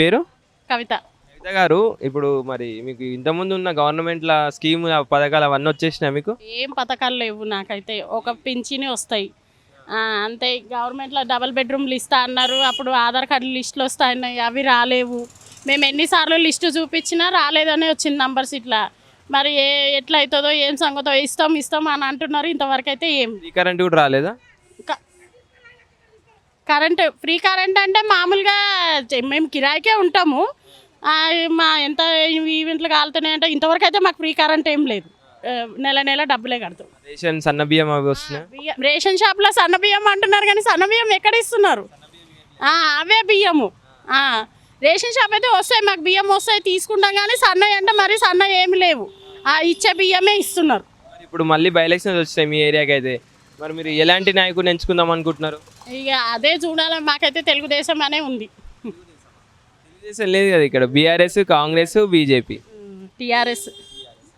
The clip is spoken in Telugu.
పేరు? కవిత. కవిత గారు ఇప్పుడు మరి మీకు ఇంతకుముందు ఉన్న గవర్నమెంట్ల స్కీమ్ పథకాలు అవన్నీ వచ్చేసినాయి మీకు? ఏం పథకాలు లేవు నాకైతే. ఒక పింఛని వస్తాయి. అంతే. గవర్నమెంట్లో డబల్ బెడ్రూమ్లు ఇస్తా అన్నారు. అప్పుడు ఆధార్ కార్డు లిస్టులు వస్తాయన్నాయి. అవి రాలేవు. మేము ఎన్నిసార్లు లిస్టు చూపించినా రాలేదనే వచ్చింది నంబర్స్ ఇట్లా మరి ఏ ఎట్లా అవుతుందో ఏం సంగతో ఇస్తాం ఇస్తాం అని అంటున్నారు. ఇంతవరకు అయితే ఏం కరెంట్ కూడా రాలేదా? కరెంట్ ఫ్రీ కరెంట్ అంటే మామూలుగా మేము కిరాయికే ఉంటాము. మా ఎంత ఈవెంట్లు కాలుతున్నాయంటే ఇంతవరకు అయితే మాకు ఫ్రీ కరెంట్ ఏం లేదు. నెల నెల డబ్బులే కడతాం. రేషన్ సన్న బియ్యం అవి వస్తున్నాయి? రేషన్ షాప్లో సన్న బియ్యం అంటున్నారు కానీ సన్న బియ్యం ఎక్కడ ఇస్తున్నారు? అవే బియ్యము. రేషన్ షాప్ అయితే వస్తాయి మాకు బియ్యం వస్తాయి తీసుకుంటాం కానీ సన్నవి అంటే మరి సన్న ఏమి లేవు. ఆ ఇచ్చే బియ్యమే ఇస్తున్నారు. ఇప్పుడు మళ్ళీ బై ఎలక్షన్స్ వచ్చాయి మీ ఏరియాకి అయితే. మరి మీరు ఎలాంటి నాయకుడిని ఎంచుకుందాం అనుకుంటున్నారు? ఇక అదే చూడాలి మాకైతే తెలుగుదేశం అనే ఉంది. తెలుగుదేశం లేదు కదా ఇక్కడ బీఆర్ఎస్ కాంగ్రెస్ బీజేపీ. టీఆర్ఎస్.